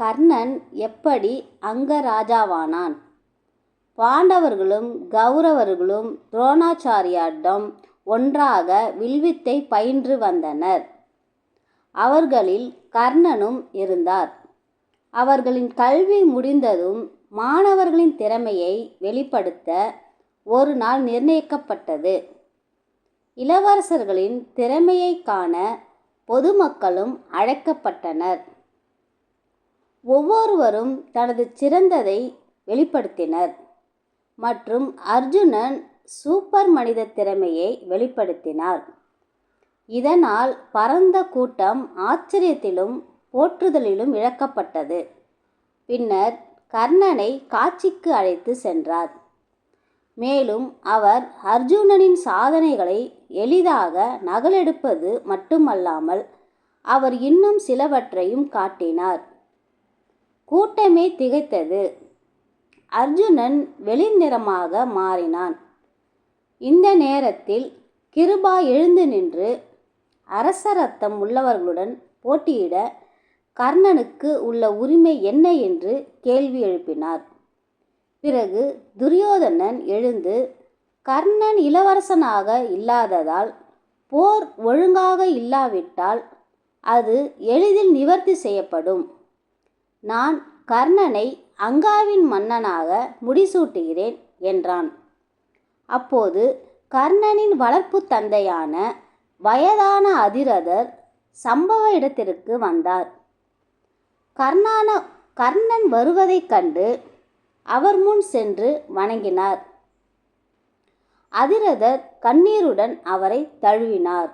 கர்ணன் எப்படி அங்கராஜாவானான்? பாண்டவர்களும் கௌரவர்களும் துரோணாச்சாரியாரிடம் ஒன்றாக வில்வித்தை பயின்று வந்தனர். அவர்களில் கர்ணனும் இருந்தார். அவர்களின் கல்வி முடிந்ததும் மாணவர்களின் திறமையை வெளிப்படுத்த ஒரு நாள் நிர்ணயிக்கப்பட்டது. இளவரசர்களின் திறமையை காண பொதுமக்களும் அழைக்கப்பட்டனர். ஒவ்வொருவரும் தனது சிறந்ததை வெளிப்படுத்தினர் மற்றும் அர்ஜுனன் சூப்பர் மனித திறமையை வெளிப்படுத்தினார். இதனால் பரந்த கூட்டம் ஆச்சரியத்திலும் போற்றுதலிலும் இழக்கப்பட்டது. பின்னர் கர்ணனை காட்சிக்கு அழைத்து சென்றார். மேலும் அவர் அர்ஜுனனின் சாதனைகளை எளிதாக நகலெடுப்பது மட்டுமல்லாமல் அவர் இன்னும் சிலவற்றையும் காட்டினார். கூட்டமே திகைத்தது. அர்ஜுனன் வெளிநிறமாக மாறினான். இந்த நேரத்தில் கிருபா எழுந்து நின்று அரச ரத்தம் உள்ளவர்களுடன் போட்டியிட கர்ணனுக்கு உள்ள உரிமை என்ன என்று கேள்வி எழுப்பினார். பிறகு துரியோதனன் எழுந்து கர்ணன் இளவரசனாக இல்லாததால் போர் ஒழுங்காக இல்லாவிட்டால் அது எளிதில் நிவர்த்தி செய்யப்படும். நான் கர்ணனை அங்காவின் மன்னனாக முடிசூட்டுகிறேன் என்றான். அப்போது கர்ணனின் வளர்ப்பு தந்தையான வயதான அதிரதர் சம்பவ இடத்திற்கு வந்தார். கர்ணான கர்ணன் வருவதைக் கண்டு அவர் முன் சென்று வணங்கினார். அதிரதர் கண்ணீருடன் அவரை தழுவினார்.